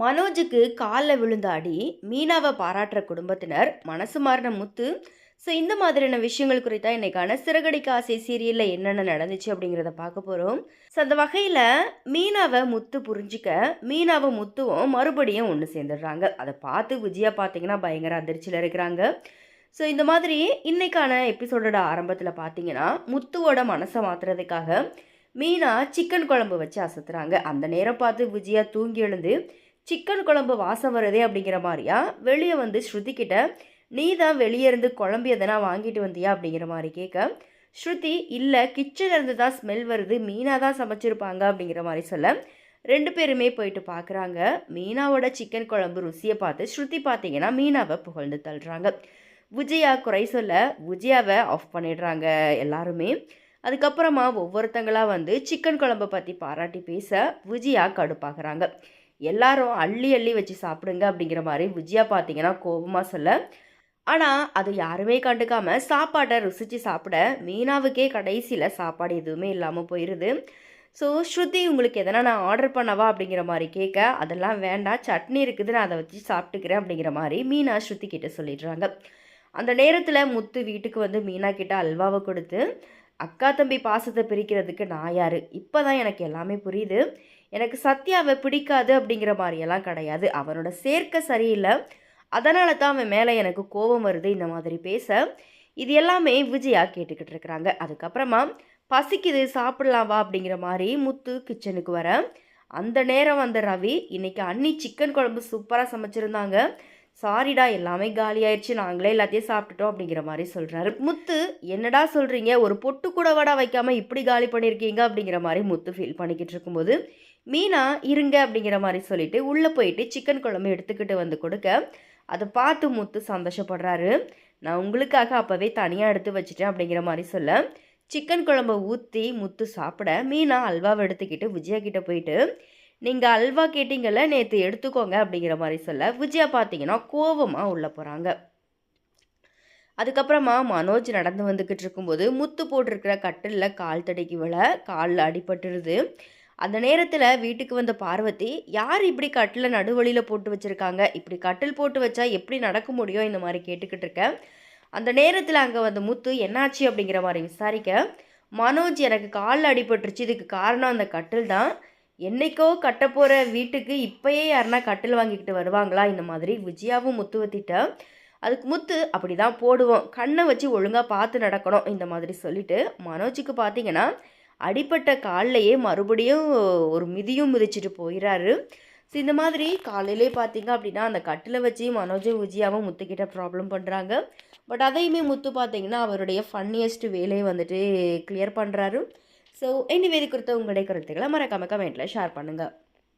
மனோஜுக்கு காலில் விழுந்த அடி மீனாவை பாராட்டுற குடும்பத்தினர் மனசு மாறின முத்து ஸோ இந்த மாதிரியான விஷயங்கள் குறித்தா இன்னைக்கான சிறகடிக்க ஆசை சீரியலில் என்னென்ன நடந்துச்சு அப்படிங்கிறத பார்க்க போகிறோம் ஸோ அந்த வகையில் மீனாவை முத்து புரிஞ்சிக்க மீனாவை முத்துவும் மறுபடியும் ஒன்று சேர்ந்துடுறாங்க. அதை பார்த்து விஜயா பார்த்தீங்கன்னா பயங்கர அதிர்ச்சியில் இருக்கிறாங்க. ஸோ இந்த மாதிரி இன்னைக்கான எபிசோடோட ஆரம்பத்தில் பார்த்தீங்கன்னா முத்துவோட மனசை மாற்றுறதுக்காக மீனா சிக்கன் குழம்பு வச்சு அசத்துறாங்க. அந்த நேரம் பார்த்து விஜயா தூங்கி எழுந்து சிக்கன் குழம்பு வாசம் வருதே அப்படிங்கிற மாதிரியா? வெளியே வந்து ஸ்ருதிக்கிட்ட நீ தான் வெளியே இருந்து குழம்பு எதனா வாங்கிட்டு வந்தியா? அப்படிங்கிற மாதிரி கேட்க ஸ்ருதி இல்லை கிச்சன்லேருந்து தான் ஸ்மெல் வருது. மீனா தான் சமைச்சிருப்பாங்க. அப்படிங்கிற மாதிரி சொல்ல. ரெண்டு பேருமே போயிட்டு பார்க்குறாங்க மீனாவோட சிக்கன் குழம்பு ருசியை பார்த்து ஸ்ருதி பார்த்தீங்கன்னா மீனாவை புகழ்ந்து தள்ளுறாங்க. விஜயா குறை சொல்ல விஜயாவை ஆஃப் பண்ணிடுறாங்க எல்லாருமே. அதுக்கப்புறமா ஒவ்வொருத்தங்களாக வந்து சிக்கன் குழம்பை பற்றி பாராட்டி பேச விஜயா கடுப்பாகிறாங்க. எல்லாரும் அள்ளி அள்ளி வச்சு சாப்பிடுங்க அப்படிங்கிற மாதிரி விஜயா பார்த்தீங்கன்னா கோபமாக சொல்ல ஆனால் அதை யாருமே கண்டுக்காம சாப்பாட்டை ருசித்து சாப்பிட மீனாவுக்கே கடைசியில் சாப்பாடு எதுவுமே இல்லாமல் போயிடுது ஸோ ஸ்ருதி உங்களுக்கு எதனா நான் ஆர்டர் பண்ணவா அப்படிங்கிற மாதிரி கேட்க அதெல்லாம் வேண்டாம் சட்னி இருக்குது நான் அதை வச்சு சாப்பிட்டுக்கிறேன் அப்படிங்கிற மாதிரி மீனா ஸ்ருதி கிட்ட சொல்லிடுறாங்க. அந்த நேரத்தில் முத்து வீட்டுக்கு வந்து மீனா கிட்ட அல்வாவை கொடுத்து அக்கா தம்பி பாசத்தை பிரிக்கிறதுக்கு நான் யார்? இப்போ தான் எனக்கு எல்லாமே புரியுது. எனக்கு சத்யாவை பிடிக்காது அப்படிங்கிற மாதிரியெல்லாம் கிடையாது. அவனோட சேர்க்கை சரியில்லை. அதனால தான் அவன் மேலே எனக்கு கோபம் வருது. இந்த மாதிரி பேச. இது எல்லாமே விஜயா கேட்டுக்கிட்டு இருக்கிறாங்க. அதுக்கப்புறமா பசிக்குது சாப்பிடலாம் வா அப்படிங்கிற மாதிரி முத்து கிச்சனுக்கு வர. அந்த நேரம் வந்த ரவி இன்னைக்கு அண்ணி சிக்கன் குழம்பு சூப்பராக சமைச்சிருந்தாங்க. சாரிடா எல்லாமே காலியாயிடுச்சு நாங்களே எல்லாத்தையும் சாப்பிட்டுட்டோம் அப்படிங்கிற மாதிரி சொல்கிறாரு முத்து என்னடா சொல்கிறீங்க ஒரு பொட்டு கூட வடா வைக்காம இப்படி காலி பண்ணியிருக்கீங்க அப்படிங்கிற மாதிரி முத்து ஃபீல் பண்ணிக்கிட்டு இருக்கும்போது மீனா இருங்க அப்படிங்கிற மாதிரி சொல்லிட்டு உள்ளே போயிட்டு சிக்கன் குழம்பு எடுத்துக்கிட்டு வந்து கொடுக்க அதை பார்த்து முத்து சந்தோஷப்படுறாரு. நான் உங்களுக்காக அப்போவே தனியாக எடுத்து வச்சிட்டேன் அப்படிங்கிற மாதிரி சொல்ல சிக்கன் குழம்பை ஊற்றி முத்து சாப்பிட மீனா அல்வாவை எடுத்துக்கிட்டு விஜயா கிட்டே போயிட்டு நீங்கள் அல்வா கேட்டீங்கல்ல நேற்று எடுத்துக்கோங்க அப்படிங்கிற மாதிரி சொல்ல விஜயா பார்த்தீங்கன்னா கோவமாக உள்ளே போகிறாங்க அதுக்கப்புறமா மனோஜ் நடந்து வந்துக்கிட்டு இருக்கும்போது முத்து போட்டிருக்கிற கட்டிலில் கால் தடைக்கு விழ காலில் அடிபட்டுருது. அந்த நேரத்தில் வீட்டுக்கு வந்த பார்வதி யார் இப்படி கட்டில் நடுவழியில் போட்டு வச்சுருக்காங்க? இப்படி கட்டில் போட்டு வச்சா எப்படி நடக்க முடியும்? இந்த மாதிரி கேட்டுக்கிட்டு இருக்கேன் அந்த நேரத்தில் அங்கே வந்த முத்து என்னாச்சு? அப்படிங்கிற மாதிரி விசாரிக்க மனோஜ் எனக்கு காலில் அடிபட்டுருச்சு. இதுக்கு காரணம் அந்த கட்டில் தான். என்னைக்கோ கட்ட போகிற வீட்டுக்கு இப்போயே யாருன்னா கட்டில் வாங்கிக்கிட்டு வருவாங்களா? இந்த மாதிரி விஜயாவும் முத்து வத்திட்டேன் அதுக்கு முத்து அப்படி தான் போடுவோம். கண்ணை வச்சு ஒழுங்காக பார்த்து நடக்கணும். இந்த மாதிரி சொல்லிட்டு மனோஜுக்கு பார்த்தீங்கன்னா அடிப்பட்ட கால்லையே மறுபடியும் ஒரு மிதியும் மிதிச்சிட்டு போயிடுறாரு ஸோ இந்த மாதிரி காலையிலே பார்த்தீங்க அப்படின்னா அந்த கட்டில் வச்சு மனோஜும் விஜயாவும் முத்துக்கிட்ட ப்ராப்ளம் பண்ணுறாங்க பட் அதையுமே முத்து பார்த்தீங்கன்னா அவருடைய ஃபன்னியஸ்ட் வேலையை வந்துட்டு கிளியர் பண்ணுறாரு ஸோ எனிவே இது குறித்த உங்களுடைய கருத்துக்களை மறக்காம கமெண்ட்டில் ஷேர் பண்ணுங்கள்